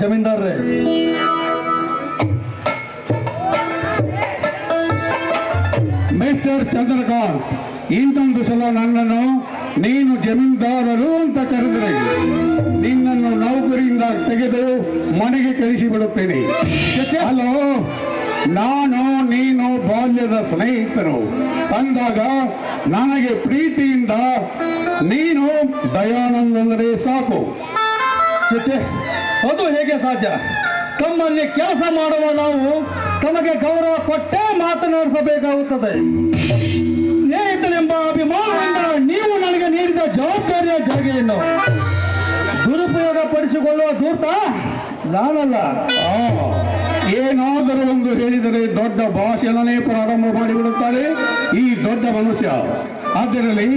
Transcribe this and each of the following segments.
ಜಮೀನ್ದಾರ್ರೆ. Mister Chandrakant ಒಂದು ಸಲ ನನ್ನನ್ನು ನೀನು ಜಮೀನ್ದಾರರು ಅಂತ ಕರೆದರೆ ನಿನ್ನನ್ನು ನೌಕರಿಯಿಂದ ತೆಗೆದು ಮನೆಗೆ ಕರೆಸಿ ಬಿಡುತ್ತೇನೆ. ಹಲೋ ನಾನು ನೀನು ಬಾಲ್ಯದ ಸ್ನೇಹಿತರು ಅಂದಾಗ ನನಗೆ ಪ್ರೀತಿಯಿಂದ ನೀನು ದಯಾನಂದ್ ಅಂದರೆ ಸಾಕು. ಚಚೆ, ಅದು ಹೇಗೆ ಸಾಧ್ಯ? ತಮ್ಮಲ್ಲಿ ಕೆಲಸ ಮಾಡುವ ನಾವು ತಮಗೆ ಗೌರವ ಕೊಟ್ಟೇ ಮಾತನಾಡಿಸಬೇಕಾಗುತ್ತದೆ. ಸ್ನೇಹಿತನೆಂಬ ಅಭಿಮಾನದಿಂದ ನೀವು ನನಗೆ ನೀಡಿದ ಜವಾಬ್ದಾರಿಯ ಜಾಗೆಯನ್ನು ದುರುಪಯೋಗ ಪಡಿಸಿಕೊಳ್ಳುವ ದೂರ್ತ ನಾನಲ್ಲ. ಏನಾದರೂ ಒಂದು ಹೇಳಿದರೆ ದೊಡ್ಡ ಭಾಷಣನೇ ಪ್ರಾರಂಭ ಮಾಡಿಬಿಡುತ್ತಾರೆ ಈ ದೊಡ್ಡ ಮನುಷ್ಯ. ಅದರಲ್ಲಿ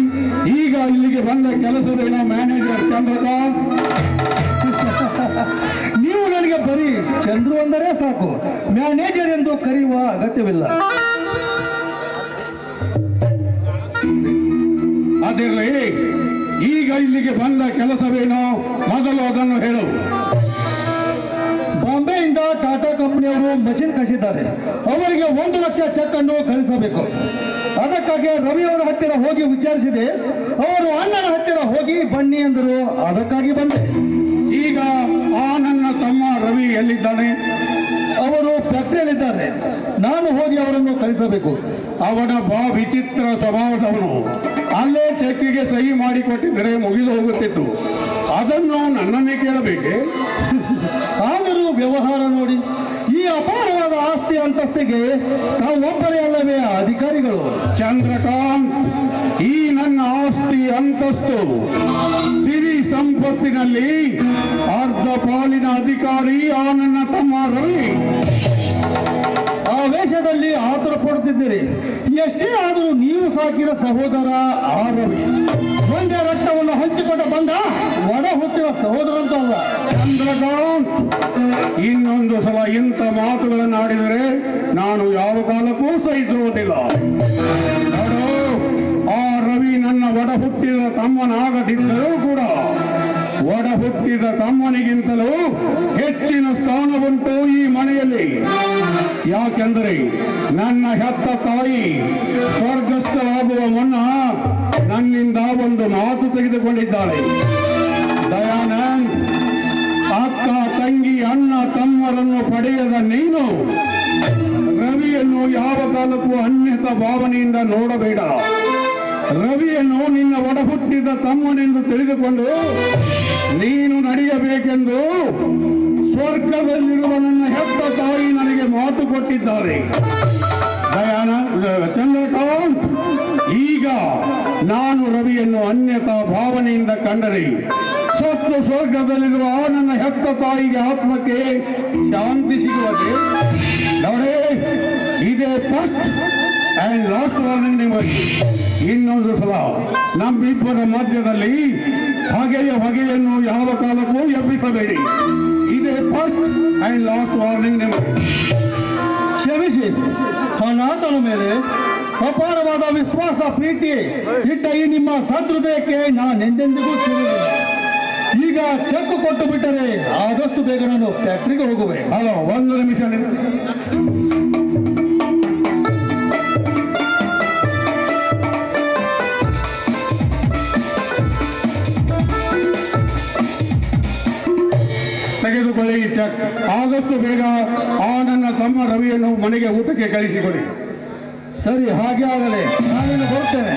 ಈಗ ಇಲ್ಲಿಗೆ ಬಂದ ಕೆಲಸದ ಮ್ಯಾನೇಜರ್ ಚಂದ್ರಕಾಂತ್? ನೀವು ನನಗೆ ಬರೀ ಚಂದ್ರು ಅಂದರೆ ಸಾಕು. ಮ್ಯಾನೇಜರ್ ಎಂದು ಕರೆಯುವ ಅಗತ್ಯವಿಲ್ಲ. ಅದಿರಲಿ ಈಗ ಇಲ್ಲಿಗೆ ಬಂದ ಕೆಲಸವೇನು? ಮೊದಲು ಅದನ್ನು ಹೇಳು. ಬಾಂಬೆಯಿಂದ ಟಾಟಾ ಕಂಪನಿಯವರು ಮೆಷಿನ್ ಕಳಿಸಿದ್ದಾರೆ ಅವರಿಗೆ ಒಂದು ಲಕ್ಷ ಚೆಕ್ ಅನ್ನು ಕಳಿಸಬೇಕು. ಅದಕ್ಕಾಗಿ ರವಿಯವರ ಹತ್ತಿರ ಹೋಗಿ ವಿಚಾರಿಸಿದೆ. ಅವರು ಅಣ್ಣನ ಹತ್ತಿರ ಹೋಗಿ ಬನ್ನಿ ಎಂದರು ಅದಕ್ಕಾಗಿ ಬಂದೆ. ಎಲ್ಲಿದ್ದಾನೆ ಅವರು ಪತ್ರೆಯಲ್ಲಿದ್ದಾರೆ ನಾನು ಹೋಗಿ ಅವರನ್ನು ಕಳಿಸಬೇಕು. ಅವನ ಬಾ ವಿಚಿತ್ರ ಸ್ವಭಾವದವನು. ಅಲ್ಲೇ ಚೆಕ್ಕಿಗೆ ಸಹಿ ಮಾಡಿಕೊಟ್ಟಿದ್ದರೆ ಮುಗಿದು ಹೋಗುತ್ತಿತ್ತು. ಅದನ್ನು ನನ್ನನ್ನೇ ಕೇಳಬೇಕೆ? ಆದರೂ ವ್ಯವಹಾರ ನೋಡಿ. ಈ ಅಪಾರವಾದ ಆಸ್ತಿ ಅಂತಸ್ತಿಗೆ ತಾವೊಬ್ಬರೇ ಅಲ್ಲವೇ ಅಧಿಕಾರಿಗಳು? ಚಂದ್ರಕಾಂತ್, ಈ ನನ್ನ ಆಸ್ತಿ ಅಂತಸ್ತು. ಸಿರಿ ಸಂಪತ್ತಿನಲ್ಲಿ ಅರ್ಧ ಪಾಲಿನ ಅಧಿಕಾರಿ ಆ ನನ್ನ ತಮ್ಮ ರವಿ ಆ ವೇಷದಲ್ಲಿ ಆತರ ಪಡುತ್ತಿದ್ದೀರಿ. ಎಷ್ಟೇ ಆದರೂ ನೀವು ಸಾಕಿದ ಸಹೋದರ ಆ ರವಿ ಒಂದೇ ರಕ್ತವನ್ನು ಹಂಚಿಕೊಂಡ ಬಂದ ಒಡ ಹುಟ್ಟಿದ ಸಹೋದರಂತ ಅಲ್ಲ. ಚಂದ್ರಕಾಂತ್, ಇನ್ನೊಂದು ಸಲ ಇಂಥ ಮಾತುಗಳನ್ನು ಆಡಿದರೆ ನಾನು ಯಾವ ಕಾಲಕ್ಕೂ ಸಹಿಸುವುದಿಲ್ಲ ಆ ರವಿ ನನ್ನ ಒಡ ಹುಟ್ಟಿದ ತಮ್ಮನಾಗದಿದ್ದರೂ ಕೂಡ ಒಡ ಹುಟ್ಟಿದ ತಮ್ಮನಿಗಿಂತಲೂ ಹೆಚ್ಚಿನ ಸ್ಥಾನವುಂಟು ಈ ಮನೆಯಲ್ಲಿ. ಯಾಕೆಂದರೆ ನನ್ನ ಹೆತ್ತ ತಾಯಿ ಸ್ವರ್ಗಸ್ಥರಾಗುವ ಮುನ್ನ ನನ್ನಿಂದ ಒಂದು ಮಾತು ತೆಗೆದುಕೊಂಡಿದ್ದಾಳೆ. ದಯಾನಂದ್, ಅಕ್ಕ, ತಂಗಿ, ಅಣ್ಣ, ತಮ್ಮರನ್ನು ಪಡೆಯದ ನೀನು ರವಿಯನ್ನು ಯಾವ ಕಾಲಕ್ಕೂ ಅನ್ಯತ ಭಾವನೆಯಿಂದ ನೋಡಬೇಡ. ರವಿಯನ್ನು ನಿನ್ನ ಒಡಹುಟ್ಟಿದ ತಮ್ಮನೆಂದು ತಿಳಿದುಕೊಂಡು ನೀನು ನಡೆಯಬೇಕೆಂದು ಸ್ವರ್ಗದಲ್ಲಿರುವ ನನ್ನ ಹೆತ್ತ ತಾಯಿ ನನಗೆ ಮಾತು ಕೊಟ್ಟಿದ್ದಾರೆ. ಚಂದ್ರಕಾಂತ್, ಈಗ ನಾನು ರವಿಯನ್ನು ಅನ್ಯತಾ ಭಾವನೆಯಿಂದ ಕಂಡರೆ, ಸತ್ತು ಸ್ವರ್ಗದಲ್ಲಿರುವ ನನ್ನ ಹೆತ್ತ ತಾಯಿಗೆ ಆತ್ಮಕ್ಕೆ ಶಾಂತಿ ಸಿಗುವಂತೆ. ನೋಡೇ ಇದೇ ಫಸ್ಟ್ ಆ್ಯಂಡ್ ಲಾಸ್ಟ್ ವಾರ್ನಿಂಗ್ ನಿಮಗೆ. ಇನ್ನೊಂದು ಸಲ ನಮ್ಮಿಬ್ಬರ ಮಧ್ಯದಲ್ಲಿ ಹೊಗೆಯ ಹೊಗೆಯನ್ನು ಯಾವ ಕಾಲಕ್ಕೂ ಎಬ್ಬಿಸಬೇಡಿ. ಇದೇ ಫಸ್ಟ್ ಅಂಡ್ ಲಾಸ್ಟ್ ವಾರ್ನಿಂಗ್ ನಿಮಗೆ. ಕ್ಷಮಿಸಿ. ಅನಾಥನ ಮೇಲೆ ಅಪಾರವಾದ ವಿಶ್ವಾಸ, ಪ್ರೀತಿ ಇಟ್ಟ ಈ ನಿಮ್ಮ ಸದೃದಯಕ್ಕೆ ನಾನು ಎಂದೆಂದಿಗೂ ತಿಳಿದಿಲ್ಲ ಈಗ ಚೆಕ್ ಕೊಟ್ಟು ಬಿಟ್ಟರೆ ಆದಷ್ಟು ಬೇಗ ನಾನು ಫ್ಯಾಕ್ಟ್ರಿಗೆ ಹೋಗುವೆ. ಅಲ್ಲ ಒಂದು ನಿಮಿಷ. ಚೆಕ್ ಆದಷ್ಟು ಬೇಗ ಆ ನನ್ನ ತಮ್ಮ ರವಿಯನ್ನು ಮನೆಗೆ ಊಟಕ್ಕೆ ಕಳಿಸಿಕೊಡಿ. ಸರಿ ಹಾಗೆ ಆಗಲೇ. ನಾನು ಬರ್ತೇನೆ.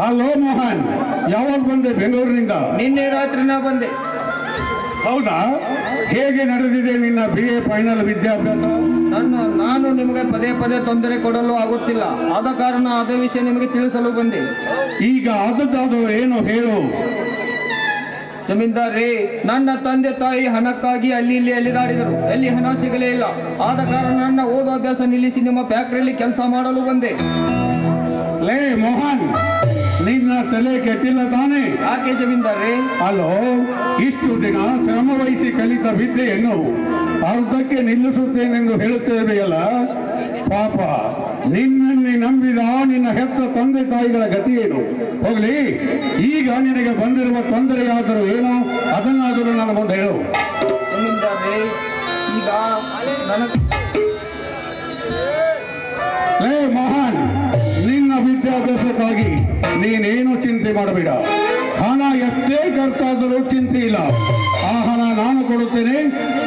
ಹಲೋ ಮೋಹನ್ ಯಾವಾಗ ಬಂದೆ ಬೆಂಗಳೂರಿನಿಂದ? ನಿನ್ನೆ ರಾತ್ರಿ ನಾ ಬಂದೆ. ಹೌದಾ? ಹೇಗೆ ನಡೆದಿದೆ ನಿನ್ನ ಬಿ ಎ ಫೈನಲ್ ವಿದ್ಯಾಭ್ಯಾಸ? ನನ್ನ ನಾನು ನಿಮಗೆ ಪದೇ ಪದೇ ತೊಂದರೆ ಕೊಡಲು ಆಗುತ್ತಿಲ್ಲ. ಆದ ಕಾರಣ ಅದೇ ವಿಷಯ ನಿಮಗೆ ತಿಳಿಸಲು ಬಂದೆ. ಈಗ ಆದದ್ದಾದರೂ ಏನು ಹೇಳು? ಜಮೀನ್ದಾರ್ ರೇ ನನ್ನ ತಂದೆ ತಾಯಿ ಹಣಕ್ಕಾಗಿ ಅಲ್ಲಿ ಇಲ್ಲಿ ಅಲಿದಾಡಿದರು ಎಲ್ಲಿ ಹಣ ಸಿಗಲೇ ಇಲ್ಲ. ಆದ ಕಾರಣ ನನ್ನ ಓದೋ ಅಭ್ಯಾಸ ನಿಲ್ಲಿಸಿ ನಿಮ್ಮ ಫ್ಯಾಕ್ಟರಿಯಲ್ಲಿ ಕೆಲಸ ಮಾಡಲು ಬಂದೆ. ಲೇ ಮೋಹನ್! ನಿನ್ನ ತಲೆ ಕೆಟ್ಟಿಲ್ಲ ತಾನೇ? ಯಾಕೆ ಜಮೀನ್ದಾರ್ ಅಲೋ ಇಷ್ಟು ದಿನ ಶ್ರಮ ವಹಿಸಿ ಕಲಿತ ವಿದ್ಯೆಯನ್ನು ಅರ್ಧಕ್ಕೆ ನಿಲ್ಲಿಸುತ್ತೇನೆಂದು ಹೇಳುತ್ತೇವೆಯಲ್ಲ ಪಾಪ ನಿನ್ನನ್ನೇ ನಂಬಿದ ನಿನ್ನ ಹೆತ್ತ ತಂದೆ ತಾಯಿಗಳ ಗತಿಯೇನು ಏನು? ಹೋಗ್ಲಿ ಈಗ ನಿನಗೆ ಬಂದಿರುವ ತೊಂದರೆಯಾದರೂ ಏನು? ಅದನ್ನಾದರೂ ನಾನು ಮುಂದೆ ಹೇಳು. ಲೇ ಮಹಾನ್ ನಿನ್ನ ವಿದ್ಯಾಭ್ಯಾಸಕ್ಕಾಗಿ ನೀನೇನು ಚಿಂತೆ ಮಾಡಬೇಡ. ಹಣ ಎಷ್ಟೇ ಖರ್ಚಾದರೂ ಚಿಂತೆ ಇಲ್ಲ. ಆ ಹಣ ನಾನು ಕೊಡುತ್ತೇನೆ.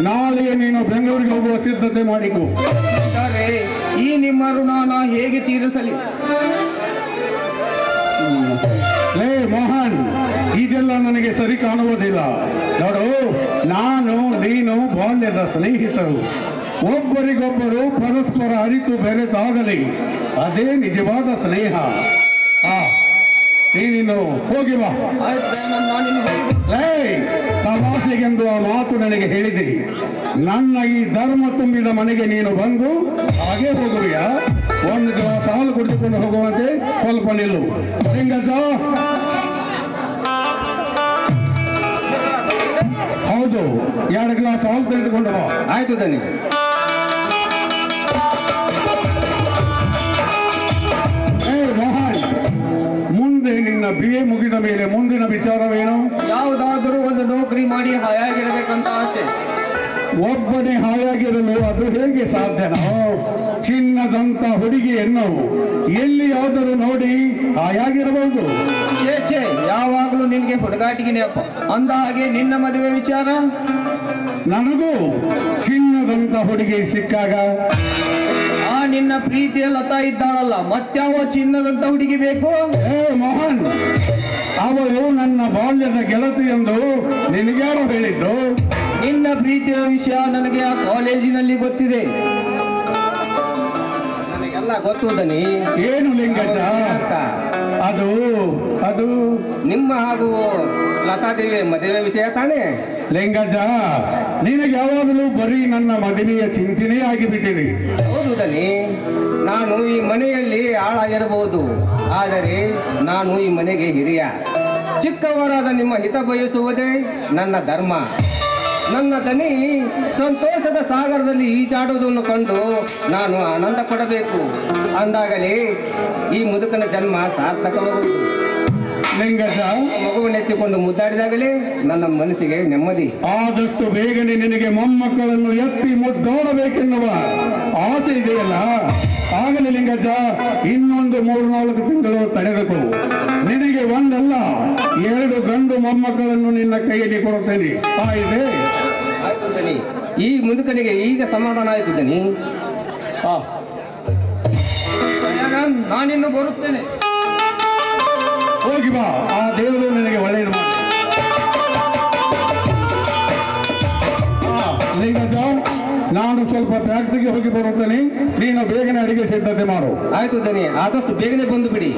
ನಾಳೆ ನೀನು ಬೆಂಗಳೂರಿಗೆ ಹೋಗುವ ಸಿದ್ಧತೆ ಮಾಡಿಕೊ. ಈ ನಿಮ್ಮ ಋಣ ಹೇಗೆ ತೀರಿಸಲಿ? ಲೇ ಮೋಹನ್ ಇದೆಲ್ಲ ನನಗೆ ಸರಿ ಕಾಣುವುದಿಲ್ಲ. ನೋಡು ನಾನು ನೀನು ಬಾಲ್ಯದ ಸ್ನೇಹಿತರು. ಒಬ್ಬರಿಗೊಬ್ಬರು ಪರಸ್ಪರ ಅರಿತು ಬೆರೆತಾಗಲಿ. ಅದೇ ನಿಜವಾದ ಸ್ನೇಹ. ನೀನಿನ್ನು ಹೋಗಿ ಬಾ. ತಮಾಷೆಗೆಂದು ಆ ಮಾತು ನನಗೆ ಹೇಳಿದೆ. ನನ್ನ ಈ ಧರ್ಮ ತುಂಬಿದ ಮನೆಗೆ ನೀನು ಬಂದು ಹಾಗೆ ಹೋಗುವಿಯ? ಒಂದು ಗ್ಲಾಸ್ ಹಾಲು ಕುಡಿದುಕೊಂಡು ಹೋಗುವಂತೆ ಸ್ವಲ್ಪ ನಿಲ್ಲು. ಲಿಂಗಜ್ಜ! ಹೌದು ಎರಡು ಗ್ಲಾಸ್ ಹಾಲು ತೆಗೆದುಕೊಂಡು ಬಾ. ಆಯ್ತು ದನಿ ಬಿ ಎ ಮುಗಿದ ಮೇಲೆ ಮುಂದಿನ ವಿಚಾರವೇನು? ಯಾವುದಾದರೂ ಒಂದು ನೌಕರಿ ಮಾಡಿ ಹಾಯಾಗಿರಬೇಕಂತ ಆಸೆ. ಒಬ್ಬನೇ ಹಾಯಾಗಿರಲು ಅದು ಹೇಗೆ ಸಾಧ್ಯನೋ ಚಿನ್ನದಂತ ಹುಡುಗಿಯನ್ನು ಎಲ್ಲಿಯಾದರೂ ನೋಡಿ ಹಾಯಾಗಿರಬಹುದು. ಛೇ ಛೇ ಯಾವಾಗಲೂ ನಿನಗೆ ಹುಡುಗಾಟಿಗೆ ಅಂದ ಹಾಗೆ ನಿನ್ನ ಮದುವೆ ವಿಚಾರ? ನನಗೂ ಚಿನ್ನದಂತ ಹುಡುಗಿ ಸಿಕ್ಕಾಗ ನಿನ್ನ ಪ್ರೀತಿಯ ಲತಾ ಇದ್ದಾಳಲ್ಲ ಮತ್ಯಾವ ಚಿನ್ನದಂತ ಹುಡುಗಿ ಬೇಕು? ಏ ಮೋಹನ್ ಅವಳು ನನ್ನ ಬಾಲ್ಯದ ಗೆಳತಿ ಎಂದು ನಿನಗ್ಯಾರು ಹೇಳಿದ್ರು? ನಿನ್ನ ಪ್ರೀತಿಯ ವಿಷಯ ನನಗೆ ಆ ಕಾಲೇಜಿನಲ್ಲಿ ಗೊತ್ತಿದೆ. ನನಗೆಲ್ಲ ಗೊತ್ತು ದನಿ. ಏನು ಲಿಂಗಜ? ಅಂತ ಅದು ಅದು ನಿಮ್ಮ ಹಾಗೂ ಲತಾದೇವಿ ಮದುವೆ ವಿಷಯ ತಾನೇ? ಲಿಂಗಜ್ಜ ನಿನಗೆ ಯಾವಾಗಲೂ ಬರೀ ನನ್ನ ಮದುವೆಯ ಚಿಂತನೆ ಆಗಿಬಿಟ್ಟಿದೆ. ಹೌದು ದನಿ ನಾನು ಈ ಮನೆಯಲ್ಲಿ ಆಳಾಗಿರಬಹುದು ಆದರೆ ನಾನು ಈ ಮನೆಗೆ ಹಿರಿಯ. ಚಿಕ್ಕವರಾದ ನಿಮ್ಮ ಹಿತ ಬಯಸುವುದೇ ನನ್ನ ಧರ್ಮ. ನನ್ನ ದನಿ ಸಂತೋಷದ ಸಾಗರದಲ್ಲಿ ಈಜಾಡುವುದನ್ನು ಕಂಡು ನಾನು ಆನಂದ ಪಡಬೇಕು. ಅಂದಾಗಲೇ ಈ ಮುದುಕನ ಜನ್ಮ ಸಾರ್ಥಕವಾಗುವುದು ಲಿಂಗಜ್ಜ ಮಗುವನ್ನೆತ್ತಿಕೊಂಡು ಮುದ್ದಾಡಿದಾಗಲೇ ನನ್ನ ಮನಸ್ಸಿಗೆ ನೆಮ್ಮದಿ. ಆದಷ್ಟು ಬೇಗನೆ ನಿನಗೆ ಮೊಮ್ಮಕ್ಕಳನ್ನು ಎತ್ತಿ ಮುದ್ದಾಡಬೇಕೆನ್ನುವ ಆಸೆ ಇದೆಯಲ್ಲ? ಆಗಲಿ ಲಿಂಗಜ್ಜ ಇನ್ನೊಂದು ಮೂರು ನಾಲ್ಕು ತಿಂಗಳು ತಡೆಬೇಕು ನಿನಗೆ ಒಂದಲ್ಲ ಎರಡು ಗಂಡು ಮೊಮ್ಮಕ್ಕಳನ್ನು ನಿನ್ನ ಕೈಯಲ್ಲಿ ಕೊಡುತ್ತೇನೆ. ಆಯ್ತೆ? ಆಯ್ತು ದನಿ ಈ ಮುದುಕನಿಗೆ ಈಗ ಸಮಾಧಾನ ಆಯ್ತು ದನಿ ನಾನಿನ್ನು ಬರುತ್ತೇನೆ. ಹೋಗಿ ಬಾ, ಆ ದೇವರು ನನಗೆ ಒಳ್ಳೆಯದು ಮಾಡಿ ನಾನು ಸ್ವಲ್ಪ ಫ್ಯಾಕ್ಟ್ರಿಗೆ ಹೋಗಿ ಬರುತ್ತೇನೆ. ನೀನು ಬೇಗನೆ ಅಡಿಗೆ ಸಿದ್ಧತೆ ಮಾಡು. ಆಯ್ತು ದನಿ ಆದಷ್ಟು ಬೇಗನೆ ಬಂದು ಬಿಡಿ.